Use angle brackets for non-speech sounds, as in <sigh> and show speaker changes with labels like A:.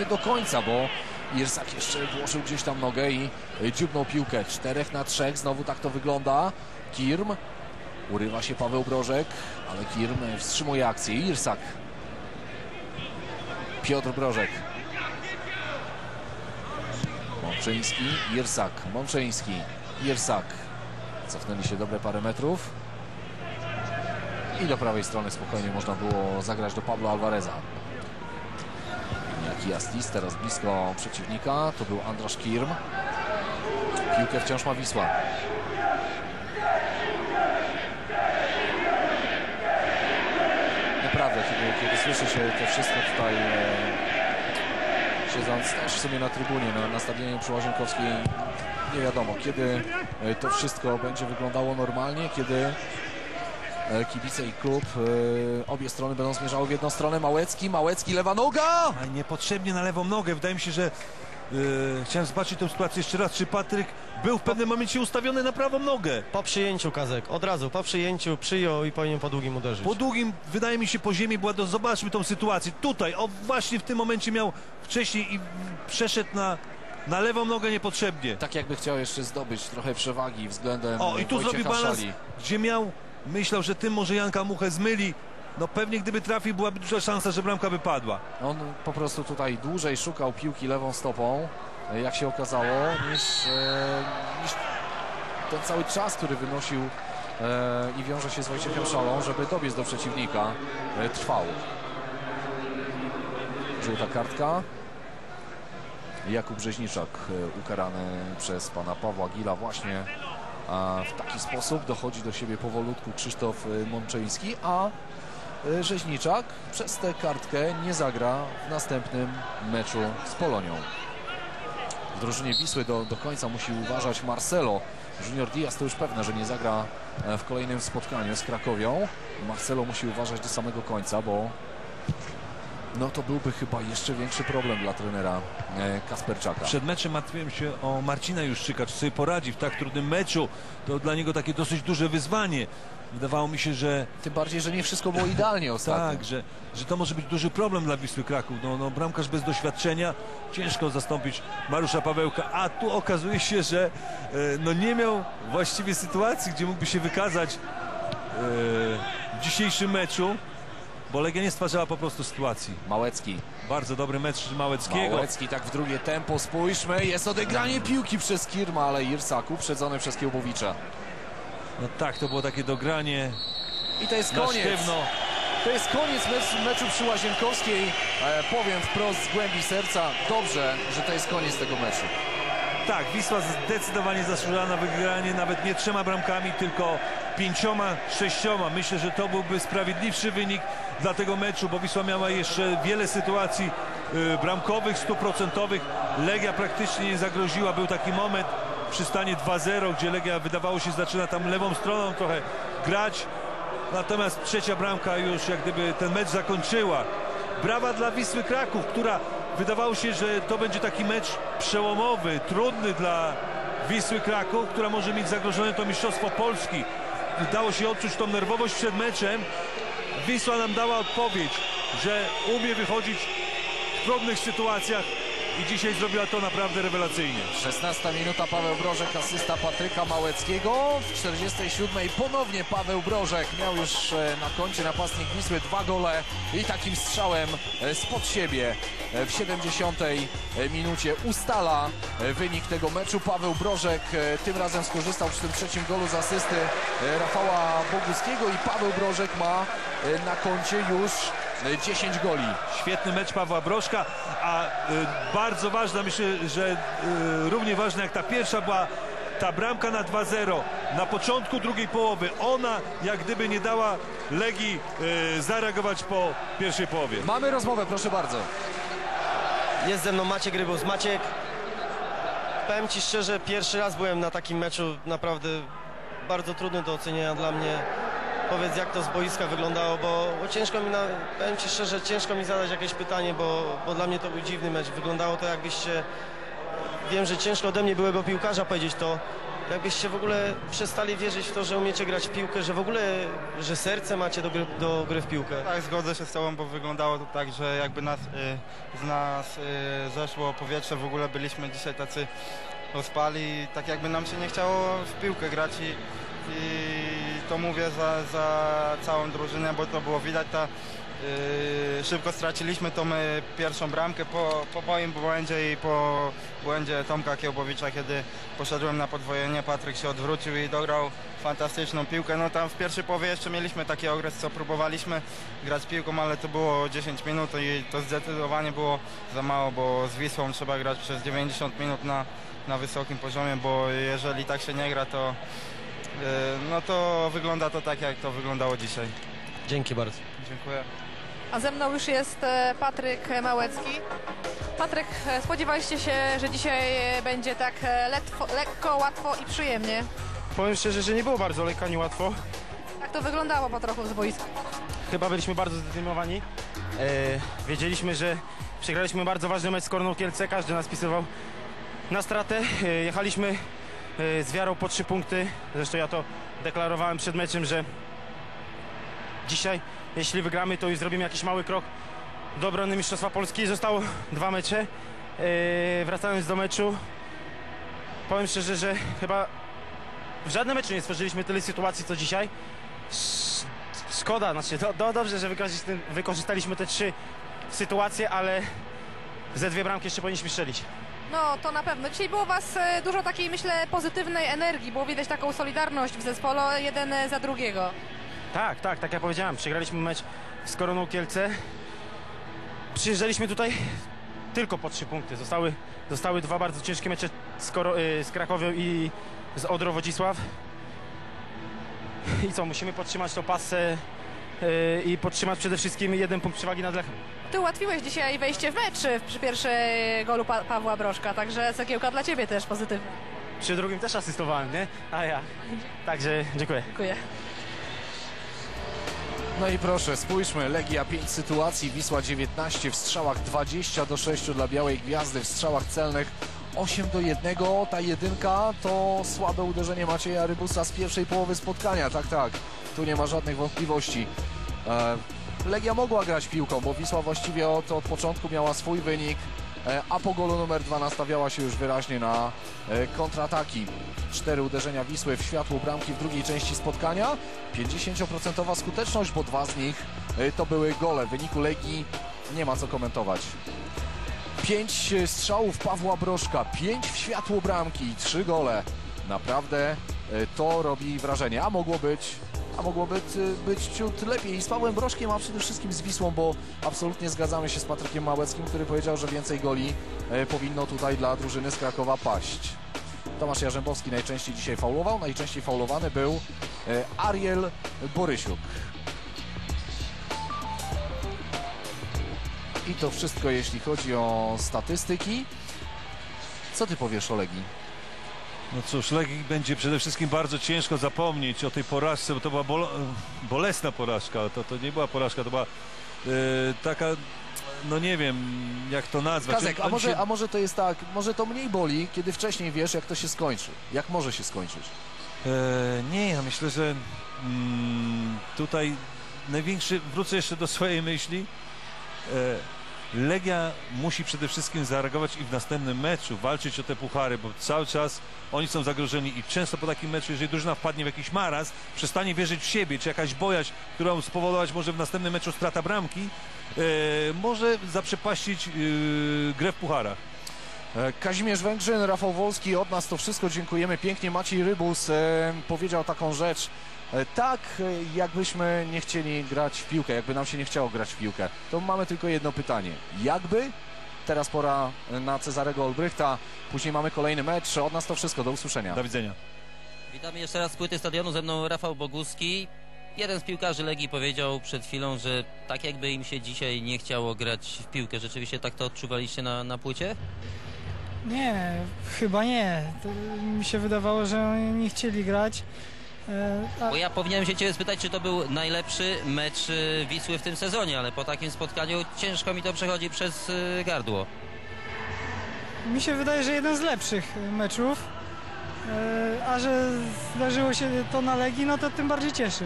A: nie do końca, bo Irsak jeszcze włożył gdzieś tam nogę i dziubnął piłkę. Czterech na trzech, znowu tak to wygląda. Kirm, urywa się Paweł Brożek, ale Kirm wstrzymuje akcję. Irsak. Piotr Brożek. Mączyński, Irsak, Mączyński, Irsak. Cofnęli się dobre parę metrów. I do prawej strony spokojnie można było zagrać do Pablo Alvareza. Jaki Astis teraz blisko przeciwnika. To był Andrasz Kirm. Piłkę wciąż ma Wisła. Naprawdę, kiedy, kiedy słyszy się to wszystko tutaj e, siedząc też w sumie na trybunie na, na stadionie przy Łazienkowskiej nie wiadomo kiedy e, to wszystko będzie wyglądało normalnie, kiedy kibice i klub, e, obie strony będą zmierzały w jedną stronę. Małecki, Małecki, lewa noga!
B: A niepotrzebnie na lewą nogę. Wydaje mi się, że yy, chciałem zobaczyć tę sytuację jeszcze raz. Czy Patryk był w pewnym momencie ustawiony na prawą nogę?
C: Po przyjęciu Kazek, od razu po przyjęciu przyjął i powinien po długim uderzyć.
B: Po długim, wydaje mi się, po ziemi była do... Zobaczmy tą sytuację. Tutaj, o właśnie w tym momencie miał wcześniej i przeszedł na, na lewą nogę niepotrzebnie.
A: Tak jakby chciał jeszcze zdobyć trochę przewagi względem
B: O, i tu
A: Wojciecha
B: zrobił balans,
A: Szali.
B: gdzie miał, myślał, że tym może Janka Muchę zmyli. No pewnie gdyby trafił, byłaby duża szansa, że bramka by padła.
A: On po prostu tutaj dłużej szukał piłki lewą stopą, e, jak się okazało, niż, e, niż ten cały czas, który wynosił e, i wiąże się z Wojciechem Szalą, żeby dobiec do przeciwnika, trwał. Żółta kartka. Jakub Brzeźniczak e, ukarany przez pana Pawła Gila właśnie a w taki sposób dochodzi do siebie powolutku Krzysztof e, Mączyński, a e, Rzeźniczak przez tę kartkę nie zagra w następnym meczu z Polonią. W drużynie Wisły do, do końca musi uważać Marcelo. Junior Diaz to już pewne, że nie zagra e, w kolejnym spotkaniu z Krakowią. Marcelo musi uważać do samego końca, bo no to byłby chyba jeszcze większy problem dla trenera e, Kasperczaka.
B: Przed meczem martwiłem się o Marcina Juszczyka, czy sobie poradzi w tak trudnym meczu. To dla niego takie dosyć duże wyzwanie. Wydawało mi się, że
A: Tym bardziej, że nie wszystko było idealnie <laughs> ostatnio.
B: tak, że, że to może być duży problem dla Wisły Kraków. No, no, bramkarz bez doświadczenia, ciężko zastąpić Mariusza Pawełka, a tu okazuje się, że e, no, nie miał właściwie sytuacji, gdzie mógłby się wykazać e, w dzisiejszym meczu, bo Legia nie stwarzała po prostu sytuacji.
A: Małecki.
B: Bardzo dobry mecz Małeckiego.
A: Małecki tak w drugie tempo, spójrzmy, jest odegranie piłki przez Kirma, ale Irsak uprzedzony przez Kiełbowicza.
B: No tak, to było takie dogranie
A: I to jest koniec.
B: sztywno.
A: To jest koniec meczu, meczu przy Łazienkowskiej. E, powiem wprost z głębi serca, dobrze, że to jest koniec tego meczu.
B: Tak, Wisła zdecydowanie zasłużyła na wygranie nawet nie trzema bramkami, tylko pięcioma, sześcioma. Myślę, że to byłby sprawiedliwszy wynik dla tego meczu, bo Wisła miała jeszcze wiele sytuacji y, bramkowych, stuprocentowych. Legia praktycznie nie zagroziła. Był taki moment przy stanie 2-0, gdzie Legia wydawało się zaczyna tam lewą stroną trochę grać. Natomiast trzecia bramka już jak gdyby ten mecz zakończyła. Brawa dla Wisły Kraków, która wydawało się, że to będzie taki mecz przełomowy, trudny dla Wisły Kraków, która może mieć zagrożone to Mistrzostwo Polski. Udało się odczuć tą nerwowość przed meczem. Wisła nam dała odpowiedź, że umie wychodzić w trudnych sytuacjach i dzisiaj zrobiła to naprawdę rewelacyjnie.
A: 16 minuta Paweł Brożek, asysta Patryka Małeckiego. W 47 ponownie Paweł Brożek miał już e, na koncie napastnik Wisły dwa gole i takim strzałem e, spod siebie e, w 70 minucie ustala wynik tego meczu. Paweł Brożek tym razem skorzystał przy tym trzecim golu z asysty Rafała Boguskiego i Paweł Brożek ma na koncie już 10 goli.
B: Świetny mecz Pawła Brożka, a y, bardzo ważna, myślę, że y, równie ważna jak ta pierwsza była ta bramka na 2-0 na początku drugiej połowy. Ona jak gdyby nie dała Legii y, zareagować po pierwszej połowie.
A: Mamy rozmowę, proszę bardzo.
C: Jest ze mną Maciek Rybus. Maciek, powiem Ci szczerze, pierwszy raz byłem na takim meczu, naprawdę bardzo trudny do ocenienia dla mnie. Powiedz, jak to z boiska wyglądało, bo, bo ciężko mi, na, powiem Ci szczerze, ciężko mi zadać jakieś pytanie, bo, bo dla mnie to był dziwny mecz. Wyglądało to jakbyście, wiem, że ciężko ode mnie byłego piłkarza powiedzieć to, jakbyście w ogóle przestali wierzyć w to, że umiecie grać w piłkę, że w ogóle, że serce macie do gry, do gry w piłkę.
D: Tak, zgodzę się z Tobą, bo wyglądało to tak, że jakby nas, y, z nas y, zeszło powietrze, w ogóle byliśmy dzisiaj tacy ospali, tak jakby nam się nie chciało w piłkę grać i, i to mówię za, za całą drużynę, bo to było widać, ta, y, szybko straciliśmy tą y, pierwszą bramkę po, po moim błędzie i po błędzie Tomka Kiełbowicza, kiedy poszedłem na podwojenie, Patryk się odwrócił i dograł fantastyczną piłkę. No tam w pierwszej połowie jeszcze mieliśmy taki okres, co próbowaliśmy grać piłką, ale to było 10 minut i to zdecydowanie było za mało, bo z Wisłą trzeba grać przez 90 minut na, na wysokim poziomie, bo jeżeli tak się nie gra, to yy, no to wygląda to tak, jak to wyglądało dzisiaj.
C: Dzięki bardzo.
D: Dziękuję.
E: A ze mną już jest e, Patryk Małecki. Patryk, e, spodziewaliście się, że dzisiaj e, będzie tak e, letwo, lekko, łatwo i przyjemnie.
F: Powiem szczerze, że nie było bardzo lekko ani łatwo.
E: Tak to wyglądało po trochu z boiska.
F: Chyba byliśmy bardzo zdeterminowani. E, wiedzieliśmy, że przegraliśmy bardzo ważny mecz z Korną Kielce. Każdy nas pisywał na stratę. E, jechaliśmy e, z wiarą po trzy punkty. Zresztą ja to deklarowałem przed meczem, że dzisiaj, jeśli wygramy, to już zrobimy jakiś mały krok do obrony Mistrzostwa Polski. Zostało dwa mecze. E, wracając do meczu, powiem szczerze, że chyba w żadnym meczu nie stworzyliśmy tyle sytuacji, co dzisiaj. Sz- Szkoda, znaczy do, do, dobrze, że wykorzysta- wykorzystaliśmy te trzy sytuacje, ale ze dwie bramki jeszcze powinniśmy strzelić.
E: No to na pewno. Dzisiaj było was e, dużo takiej, myślę, pozytywnej energii. Było widać taką solidarność w zespole, jeden e, za drugiego.
F: Tak, tak, tak jak powiedziałem, przegraliśmy mecz z Koroną Kielce. Przyjeżdżaliśmy tutaj tylko po trzy punkty. Zostały, zostały dwa bardzo ciężkie mecze z, Koro, y, z Krakowią i z Odro Wodzisław. I co, musimy podtrzymać tą pasę i podtrzymać przede wszystkim jeden punkt przewagi nad Lechem.
E: Ty ułatwiłeś dzisiaj wejście w mecz e, przy pierwszej golu pa Pawła Brożka, także cegiełka dla ciebie też pozytywna.
F: Przy drugim też asystowałem, nie? A ja. Także dziękuję.
E: Dziękuję.
A: No i proszę, spójrzmy, Legia 5 sytuacji, Wisła 19 w strzałach 20 do 6 dla Białej Gwiazdy, w strzałach celnych 8 do 1. Ta jedynka to słabe uderzenie Macieja Rybusa z pierwszej połowy spotkania, tak, tak, tu nie ma żadnych wątpliwości. E, Legia mogła grać piłką, bo Wisła właściwie od, od początku miała swój wynik, e, a po golu numer 2 nastawiała się już wyraźnie na e, kontrataki. Cztery uderzenia Wisły w światło bramki w drugiej części spotkania. 50% skuteczność, bo dwa z nich to były gole. W wyniku Legii nie ma co komentować. Pięć strzałów Pawła Brożka, pięć w światło bramki i trzy gole. Naprawdę to robi wrażenie, a mogło być a mogło być, ciut lepiej. Z Pawłem Brożkiem, a przede wszystkim z Wisłą, bo absolutnie zgadzamy się z Patrykiem Małeckim, który powiedział, że więcej goli e, powinno tutaj dla drużyny z Krakowa paść. Tomasz Jarzębowski najczęściej dzisiaj faulował. Najczęściej faulowany był e, Ariel Borysiuk. I to wszystko, jeśli chodzi o statystyki. Co ty powiesz o Legii?
B: No cóż, Legii będzie przede wszystkim bardzo ciężko zapomnieć o tej porażce, bo to była bolo, bolesna porażka. To, to nie była porażka, to była e, taka, no nie wiem jak to nazwać.
A: Kazek, a może,
B: się-
A: a może to jest tak, może to mniej boli, kiedy wcześniej wiesz, jak to się skończy. Jak może się skończyć.
B: E, nie, ja myślę, że mm, tutaj największy, wrócę jeszcze do swojej myśli. E, Legia musi przede wszystkim zareagować i w następnym meczu walczyć o te puchary, bo cały czas oni są zagrożeni i często po takim meczu, jeżeli drużyna wpadnie w jakiś maraz, przestanie wierzyć w siebie, czy jakaś bojaźń, którą spowodować może w następnym meczu strata bramki, e, może zaprzepaścić e, grę w pucharach.
A: E, Kazimierz Węgrzyn, Rafał Wolski, od nas to wszystko. Dziękujemy pięknie. Maciej Rybus e, powiedział taką rzecz. E, tak, jakbyśmy nie chcieli grać w piłkę, jakby nam się nie chciało grać w piłkę, to mamy tylko jedno pytanie. Jakby? Teraz pora na Cezarego Olbrychta. Później mamy kolejny mecz. Od nas to wszystko. Do usłyszenia.
B: Do widzenia.
G: Witamy jeszcze raz z płyty stadionu, ze mną Rafał Boguski. Jeden z piłkarzy Legii powiedział przed chwilą, że tak jakby im się dzisiaj nie chciało grać w piłkę. Rzeczywiście tak to odczuwaliście na, na płycie?
H: Nie, chyba nie. To mi się wydawało, że oni nie chcieli grać. E, A,
G: Bo ja powinienem się ciebie spytać, czy to był najlepszy mecz y, Wisły w tym sezonie, ale po takim spotkaniu ciężko mi to przechodzi przez y, gardło.
H: mi się wydaje, że jeden z lepszych meczów. E, A że zdarzyło się to na Legii, no to tym bardziej cieszy.